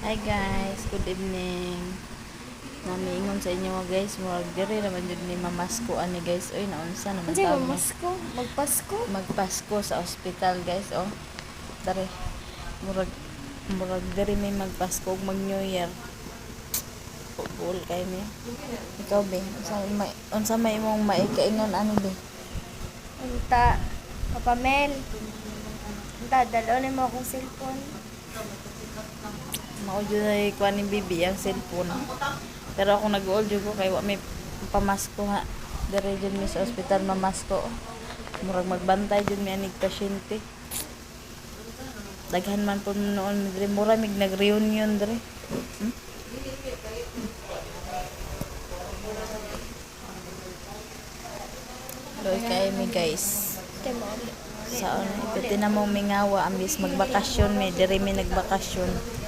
Hi guys, good evening. Namiingon sa inyo mga guys, murag diri naman jud ni mamasko ani guys. Oy, naunsa naman Kasi tawag mamasko, magpasko. Magpasko sa ospital guys, oh. Dari murag murag diri may magpasko ug mag New Year. Bul kay mi. Ikaw be, unsa may unsa may imong maikaingon ani be? Unta, papamel. Unta, dalo na mo akong cellphone. Mao jud ay kuan ni bibi ang cellphone. Pero ako nag-old ko kay wa may pamasko ha. Dire jud mi sa ospital mamasko. Murag magbantay jud mi anig pasyente. Daghan man po noon dire mura mig nag-reunion dire. Hmm? Loy kay mi guys. Sa ano, pati na mo mingawa ambis magbakasyon mi, dire mi nagbakasyon.